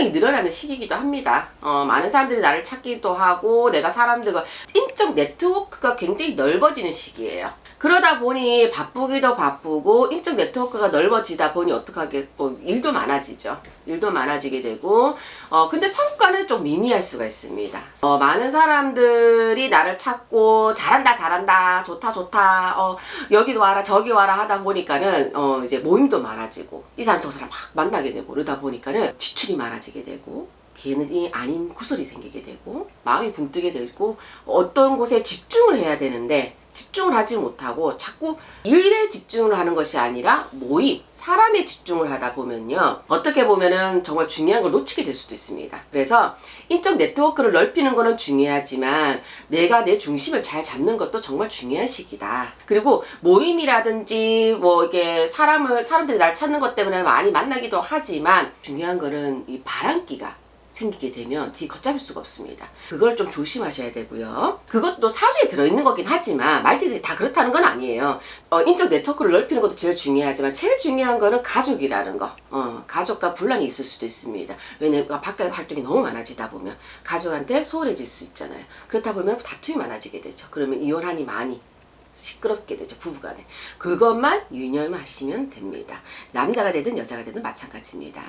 굉장히 늘어나는 시기이기도 합니다. 어, 많은 사람들이 나를 찾기도 하고 내가 사람들과 인적 네트워크가 굉장히 넓어지는 시기예요. 그러다 보니 바쁘기도 바쁘고 인적 네트워크가 넓어지다 보니 어떡하게 뭐 일도 많아지죠. 일도 많아지게 되고 어 근데 성과는 좀 미미할 수가 있습니다. 어 많은 사람들이 나를 찾고 잘한다 잘한다 좋다 좋다 어 여기도 와라 저기 와라 하다 보니까는 어 이제 모임도 많아지고 이 사람 저 사람 막 만나게 되고 그러다 보니까는 지출이 많아지 게 되고 개인이 아닌 구설이 생기게 되고 마음이 붕뜨게 되고 어떤 곳에 집중을 해야 되는데 집중을 하지 못하고 자꾸 일에 집중을 하는 것이 아니라 모임, 사람에 집중을 하다 보면요. 어떻게 보면은 정말 중요한 걸 놓치게 될 수도 있습니다. 그래서 인적 네트워크를 넓히는 거는 중요하지만 내가 내 중심을 잘 잡는 것도 정말 중요한 시기다. 그리고 모임이라든지 뭐 이게 사람을 사람들이 날 찾는 것 때문에 많이 만나기도 하지만 중요한 거는 이 바람기가 생기게 되면 뒤 걷잡을 수가 없습니다. 그걸 좀 조심하셔야 되고요. 그것도 사주에 들어있는 거긴 하지만 말들이 다 그렇다는 건 아니에요. 어, 인적 네트워크를 넓히는 것도 제일 중요하지만 제일 중요한 거는 가족이라는 거. 어, 가족과 분란이 있을 수도 있습니다. 왜냐면 바깥 활동이 너무 많아지다 보면 가족한테 소홀해질 수 있잖아요. 그렇다 보면 다툼이 많아지게 되죠. 그러면 이혼하니 많이 시끄럽게 되죠 부부간에 그것만 유념하시면 됩니다 남자가 되든 여자가 되든 마찬가지입니다